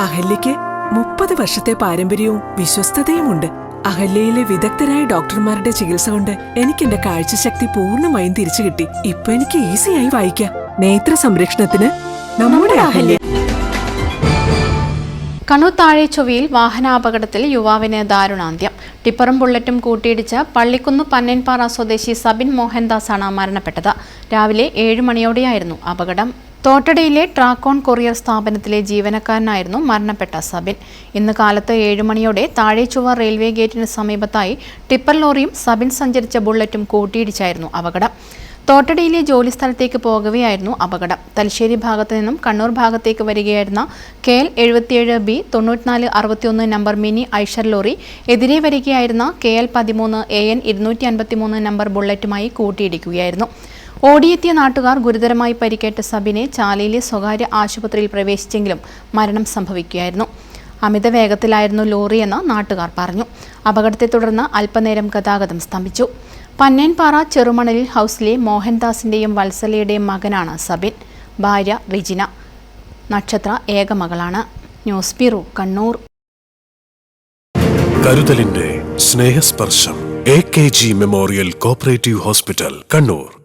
അഹല്യയ്ക്ക് മുപ്പത് വർഷത്തെ പാരമ്പര്യവും വിശ്വസ്തതയുമുണ്ട്. അഹല്യയിലെ വിദഗ്ധരായ ഡോക്ടർമാരുടെ ചികിത്സ കൊണ്ട് എനിക്ക് എന്റെ കാഴ്ചശക്തി പൂർണമായും തിരിച്ചു കിട്ടി. ഇപ്പൊ എനിക്ക് ഈസിയായി വായിക്കാം. നേത്ര സംരക്ഷണത്തിന് നമ്മുടെ അഹല്യ. കണ്ണൂർ താഴെച്ചൊവ്വയിൽ വാഹനാപകടത്തിൽ യുവാവിന് ദാരുണാന്ത്യം. ടിപ്പറും ബുള്ളറ്റും കൂട്ടിയിടിച്ച പള്ളിക്കുന്ന് പന്നൻപാറ സ്വദേശി സബിൻ മോഹൻദാസാണ് മരണപ്പെട്ടത്. രാവിലെ ഏഴ് മണിയോടെയായിരുന്നു അപകടം. തോട്ടടയിലെ ട്രാക്കോൺ കൊറിയർ സ്ഥാപനത്തിലെ ജീവനക്കാരനായിരുന്നു മരണപ്പെട്ട സബിൻ. ഇന്ന് കാലത്ത് ഏഴുമണിയോടെ താഴെച്ചുവ റെയിൽവേ ഗേറ്റിന് സമീപത്തായി ടിപ്പർ ലോറിയും സബിൻ സഞ്ചരിച്ച ബുള്ളറ്റും കൂട്ടിയിടിച്ചായിരുന്നു അപകടം. തോട്ടടയിലെ ജോലിസ്ഥലത്തേക്ക് പോകവെയായിരുന്നു അപകടം. തലശ്ശേരി ഭാഗത്തു നിന്നും കണ്ണൂർ ഭാഗത്തേക്ക് വരികയായിരുന്ന കെ എൽ എഴുപത്തിയേഴ് ബി തൊണ്ണൂറ്റിനാല് അറുപത്തിയൊന്ന് നമ്പർ മിനി ഐഷർ ലോറി എതിരെ വരികയായിരുന്ന കെ എൽ പതിമൂന്ന് എ എൻ ഇരുന്നൂറ്റി അൻപത്തിമൂന്ന് നമ്പർ ബുള്ളറ്റുമായി കൂട്ടിയിടിക്കുകയായിരുന്നു. ഓടിയെത്തിയ നാട്ടുകാർ ഗുരുതരമായി പരിക്കേറ്റ സബിനെ ചാലയിലെ സ്വകാര്യ ആശുപത്രിയിൽ പ്രവേശിച്ചെങ്കിലും മരണം സംഭവിക്കുകയായിരുന്നു. അമിത വേഗത്തിലായിരുന്നു ലോറിയെന്ന് നാട്ടുകാർ പറഞ്ഞു. അപകടത്തെ തുടർന്ന് അല്പനേരം ഗതാഗതം സ്തംഭിച്ചു. പന്നേൻപാറ ചെറുമണലിൽ ഹൗസിലെ മോഹൻദാസിന്റെയും വത്സലയുടെയും മകനാണ് സബിൻ. ഭാര്യ റിജിന. നക്ഷത്ര ഏകമകളാണ് ന്യൂസ് ബ്യൂറോ കണ്ണൂർ. കരുതലിന്റെ സ്നേഹസ്പർശം. A K G memorial cooperative hospital Kannur.